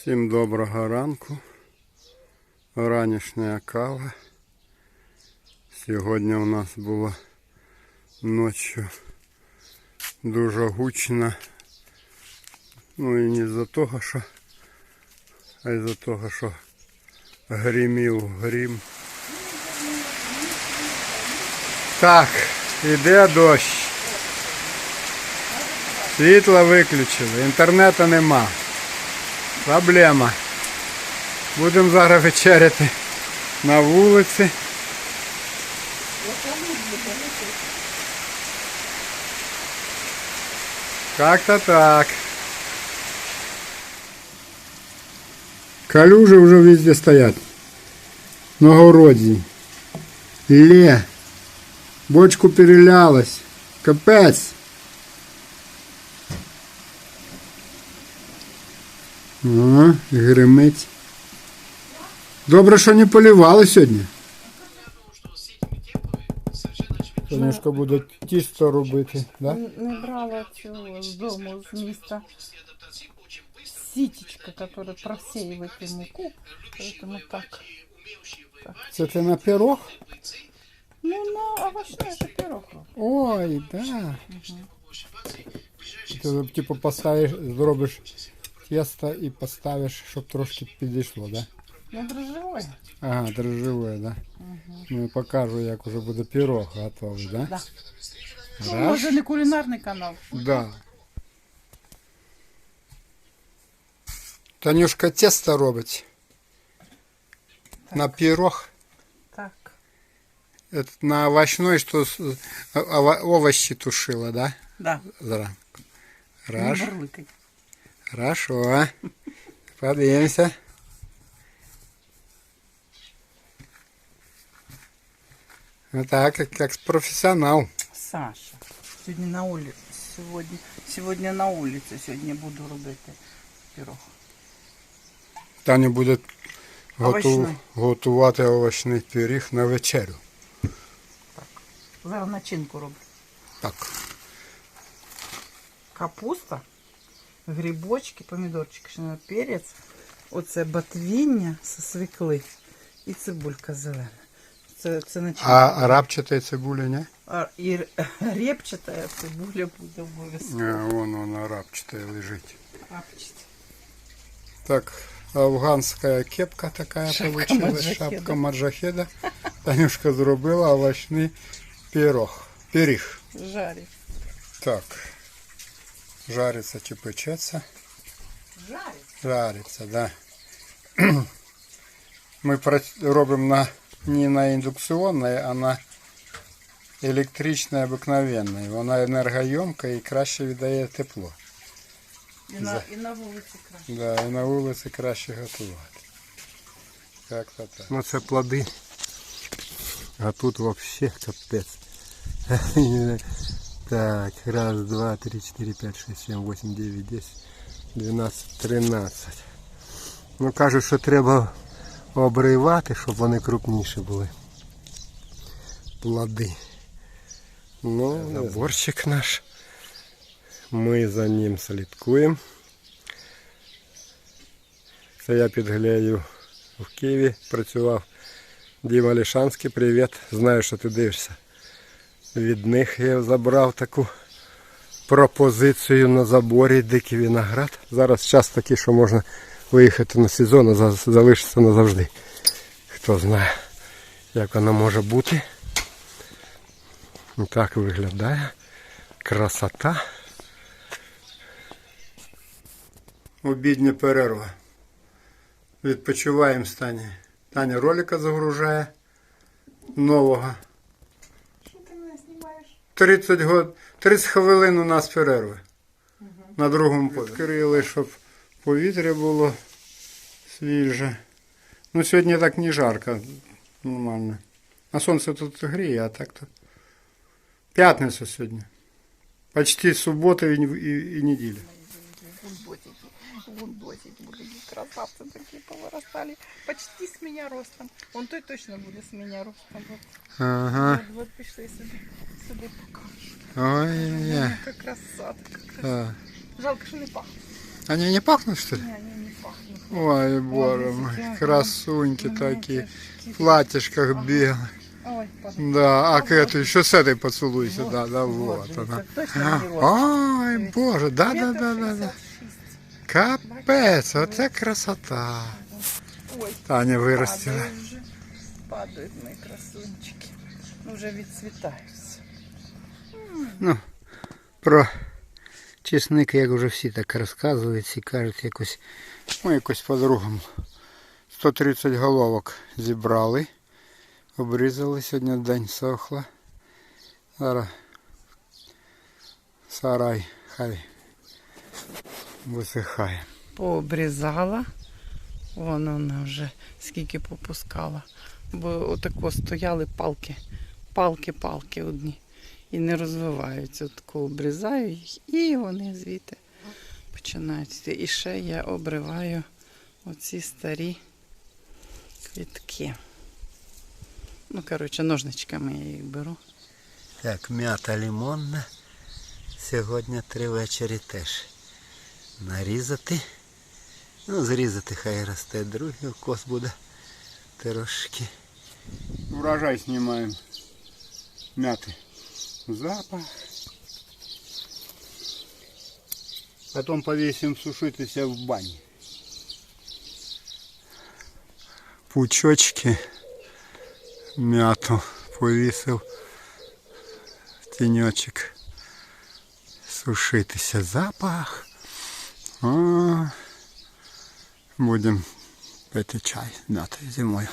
Всім доброго ранку. Ранішня кава. Сьогодні у нас було ночі дуже гучно. Ну і не з-за того, що, а із-за того, що гримів грім. Так, іде дощ. Світло виключили, інтернету нема. Проблема. Будемо зараз вечеряти на вулиці. Как-то так. Калюжи уже везде стоят. На городі. Ле. Бочку перелялась. Капець. О, гримить. Добре, що не полівали сьогодні. Сонечко буде тісто робити, да? Не брала цього з дому, з міста. Сітечка, яка просеивает муку. Поэтому так. Це ти на пирог? Ну, на овощной это пирог. Ой, да. Ти типу поставиш, зробиш тісто і поставиш, щоб трошки підійшло, да? Ну, дрожжевое. Ага, дрожжеве, да? Ну і покажу, як уже буде пирог готовий, да? Да. Ну, Раз. може не кулінарний канал. Да. Танюшка тесто робить. На пирог. Так. Это на овощной, что с- ово- овощи тушила, да? Да. Зранку. Не Хорошо. бурликай. Хорошо. Подивимося. Ну так, как, как профессионал. Саша. Сьогодні на вулиці. Сьогодні, сьогодні на вулиці. Сьогодні буду робити пирог. Таня буде готу... Овочний. готувати овочний пиріг на вечерю. Зараз начинку роблю. Так. Капуста, грибочки, помідорчики, ще перець. Оце ботвіння з свекли і цибулька зелена. Це, це начинка. А рапчатої цибулі, не? А, і репчата цибуля буде обов'язково. А, вон вона рапчатая лежить. Репчата. Так, афганская кепка такая Шапка получилась, маджахеда. шапка маджахеда. Танюшка зробила овочний пирог. Пиріг. Жарі. Так. Жариться чи печеться? Жарі? Жариться, да. Ми робимо на, не на індукціонній, а на електричній обикновенній. Вона енергойомка і краще віддає тепло. І на, і на вулиці краще. Да, і на вулиці краще готувати. Як то так. Ну це плоди. А тут вообще капець. Так, раз, два, три, четыре, пять, шесть, семь, восемь, девять, десять, дванадцять, тринадцять. Ну кажуть, що треба обривати, щоб вони крупніші були. Плоди. Ну, заборчик наш. Ми за ним слідкуємо. Це я під Глею в Києві працював. Діма Лішанський, привіт. Знаю, що ти дивишся. Від них я забрав таку пропозицію на заборі дикий виноград. Зараз час такий, що можна виїхати на сезон, а за- залишитися назавжди. Хто знає, як воно може бути. Так виглядає. Красота. Обідня перерва. Відпочиваємо з Тані. Таня ролика загружає нового. Що ти мене знімаєш? 30 год, 30 хвилин у нас перерви. На другому поверсі. Відкрили, щоб повітря було свіже. Ну сьогодні так не жарко, нормально. А сонце тут гріє, а так то. П'ятниця сьогодні. Почти субота і, і, і неділя. Гунботики, были красавцы такие повырастали. Почти с меня ростом. Он той точно будет с меня ростом. Вот, Ага. вот, вот пришли сюда, сюда покажу. Ой, Как красота, как красота. а. Жалко, что не пахнет. Они не пахнут, что ли? Не, они не пахнут. Ой, боже мой, красуньки такие. В платьишках бегают. Ой, падає. Да, а к эту еще с этой поцелуйся, да, да, вот дивіться, она. ангелочок. Ой, боже, да, да, да, да, да. Капець, оце красота. Ой, Таня виростила. падають вже. Падають мої красунчики. Ну, вже відцвітаються. Ну, про чесник, як вже всі так розказують, всі кажуть якось, ну якось по-другому. 130 головок зібрали, обрізали сьогодні день сохла. Зараз сарай хай висихає. Пообрізала. Вон вона вже скільки попускала. Бо отако стояли палки. Палки-палки одні. І не розвиваються. Отако обрізаю їх і вони звідти починають. І ще я обриваю оці старі квітки. Ну, коротше, ножничками я їх беру. Так, м'ята лимонна. Сьогодні три вечері теж нарізати. Ну, зрізати хай росте другий укос буде трошки. Урожай знімаємо. Мяти. Запах. Потом повесим сушитися в бані. Пучочки м'яту повісив в тіньочок. Сушитися запах. О, будемо пити чай дати зимою.